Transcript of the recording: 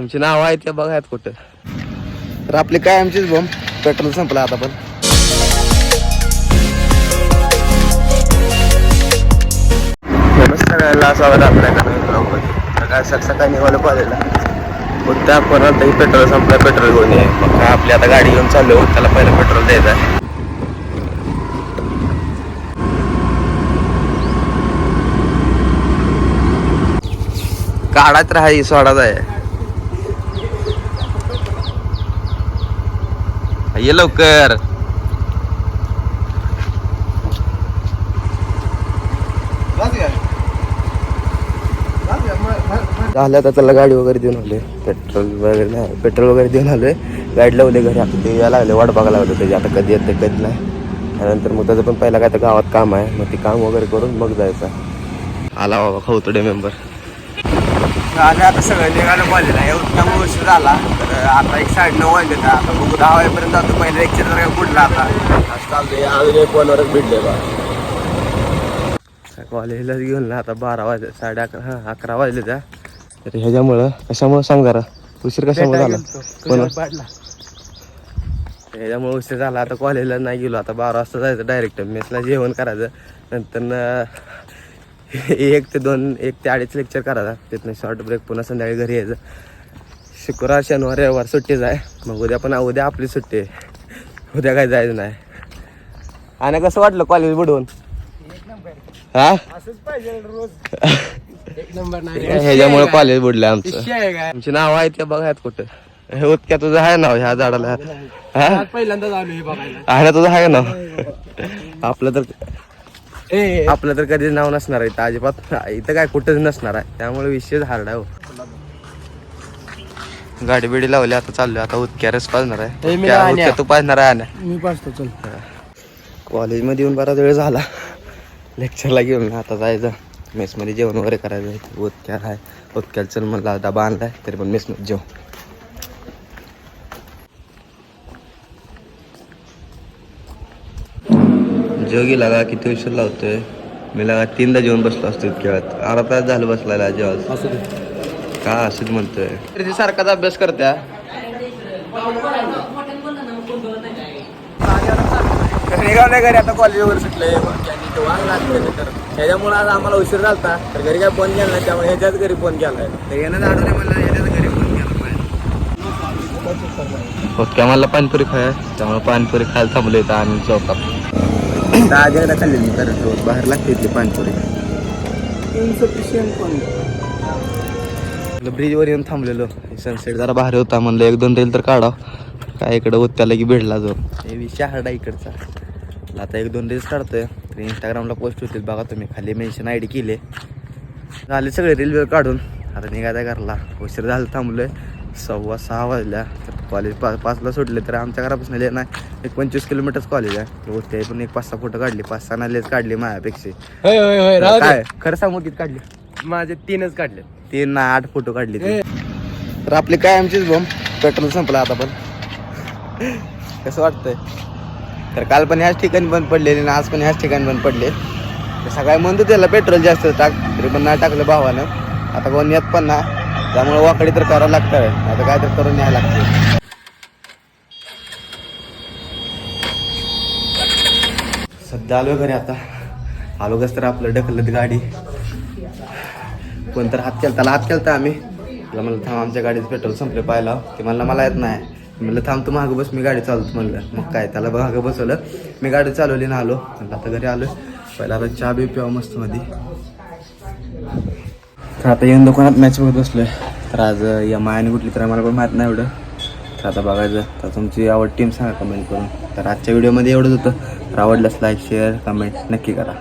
तुमची नाव आहेत त्या बघायत कुठं. तर आपली काय आमचीच बॉम्ब पेट्रोल संपला आता पण. आपल्याकडे सकाळ सकाळ सकाळी निघालो कॉलेजला. उत्तर परत पेट्रोल संपलं पेट्रोल घेऊन ये. मग काय आपली आता गाडी घेऊन चाललो त्याला पहिलं पेट्रोल द्यायचं आहे. काढात राहाय सोडाच आहे. ये लवकर. झालं आता त्याला गाडी वगैरे देऊन आले पेट्रोल वगैरे नाही पेट्रोल वगैरे देऊन आलोय. गाडी लावली घरी आता ते यायला लागले वाट बघायला लागलं त्याची आता कधी येते कधी नाही. त्यानंतर मग त्याचं पण पहिला काय तर गावात काम आहे मग ते काम वगैरे करून मग जायचं. आला बाबा खवतडे मेंबर. झालं आता सगळं निघालं कॉलेजला एवढा वर्ष झाला. तर आता एक साडे नऊ वाजले तर आता बघू दहा वाजेपर्यंत जातो. पहिले लेक्चर काय बुडला आता. चालतंय अजून एक फोनवरच भिडले बा. कॉलेजलाच घेऊन ना आता बारा वाजले साडे अकरा हा अकरा वाजले त्या. तर ह्याच्यामुळं कशामुळं सांग जरा? उशीर कशामुळे झाला? कोण ह्याच्यामुळे उशीर झाला. आता कॉलेजला नाही गेलो. आता बारा वाजता जायचं डायरेक्ट मेसला जेवण करायचं. नंतर एक ते दोन एक ते अडीच लेक्चर करायचा तिथनं शॉर्ट ब्रेक पुन्हा संध्याकाळी घरी यायचं. शुक्रवार शनिवार रविवार सुट्टीच आहे मग उद्या पण उद्या आपली सुट्टी आहे. उद्या काय जायचं नाही. आणि कसं वाटलं कॉलेज बुडवून? हा? ह्याच्यामुळे कॉलेज बुडलं आमचं. आमची नाव आहे ते बघायत कुठं. हे उतक्या तुझं आहे नाव ह्या झाडाला. हा? हे आहे ना तुझं आहे ना? आपलं तर आपलं तर कधीच नाव नसणार आहे अजिबात इथं काय कुठंच नसणार आहे. त्यामुळे विषय हार्ड आहे हो. गाडी बिडी लावली आता चाललोय. आता उतक्या रस पाजणार आहे. तू पाजणार आहे. मी पाचतो चल. कॉलेजमध्ये येऊन बराच वेळ झाला. लेक्चरला घेऊन आता जायचं. मेसमध्ये जेवण वगैरे करायचं उतक्या आहे. उतक्याला चल म्हणला डबा आणलाय तरी पण मेसमध्ये जेव. जोगी लागा किती उशीर लावतोय? मी लागा तीनदा जेवण बसलो असतो इतक्या वेळात. अर्धा तास झालं बसलाय जेव्हा असू दे. का असंच म्हणतोय? सारखाच अभ्यास करत्या. निघावल्या घरी आता कॉलेज वगैरे सुटले त्याच्यामुळे आज आम्हाला उशीर झालता. तर घरी काय फोन केला नाही त्यामुळे ह्याच्याच घरी फोन केलाय. तर यानं आठवले म्हणलं ह्याच्याच घरी फोन केला ओके आम्हाला पाणीपुरी खाय त्यामुळे पाणीपुरी खायला थांबलो इथं आम्ही चौकात आज एकदा खाल्ली मी करत रोज बाहेर लागते इथली पाणीपुरी. इन्सफिशियंट पण ब्रिजवर येऊन थांबलेलो. सनसेट जरा भारी होता म्हणलं एक दोन रेल तर काढा काय इकडं ओत्याला की भेटला जो. हे विषय हार्डा इकडचा. आता एक दोन रील्स काढतोय. तर इंस्टाग्रामला पोस्ट होतील बघा तुम्ही. खाली मेन्शन आय डी केले. झाले सगळे रील काढून. आता निघायचा घरला. उशीर झाला थांबलोय. सव्वा सहा वाजल्या. कॉलेज पा पाचला सुटले तर आमच्या घरापासून लिहिलं नाही. एक पंचवीस किलोमीटरच कॉलेज आहे. तर उत्ते पण एक पाच सहा फोटो काढले. पाच सहा नालेच काढली माझ्यापेक्षा. होय होय होय. राहू दे. काय? खरं सांगू किती काढली? माझे तीनच काढले. तीन ना आठ फोटो काढले ते. तर आपली काय आमचीच बॉम्ब पेट्रोल संपलं आता पण. कसं वाटतंय? तर काल पण ह्याच ठिकाणी बंद पडलेले ना आज पण ह्याच ठिकाणी बंद पडले. तर सकाळी म्हणतो त्याला पेट्रोल जास्त टाक तरी पण नाही टाकलं भावानं. आता कोण येत पण ना त्यामुळे वाकडी तर करावं लागतं आता काय तर करून यायला लागतं सध्या आलो घरी आता. आलो कस तर आपलं ढकलत गाडी. कोणतर हात केलता त्याला हात केलता आम्ही. तुला म्हणलं थांब आमच्या गाडीचं पेट्रोल संपले पाहिला ते म्हणलं मला येत नाही. म्हणलं थांब तू मागं बस मी गाडी चालवतो. म्हणलं मग काय? त्याला मागं बसवलं. मी गाडी चालवली ना आलो. म्हणलं आता घरी आलो पहिला आता चहा बी पिवा मस्त मध्ये तर आता येऊन दुकानात मॅच बघत बसलोय. तर आज या मायाने कुठली तर आम्हाला पण माहीत नाही एवढं. तर आता बघायचं. तर तुमची आवड टीम सांगा कमेंट करून. तर आजच्या व्हिडिओमध्ये एवढंच होतं. तर आवडलंच लाईक शेअर कमेंट नक्की करा.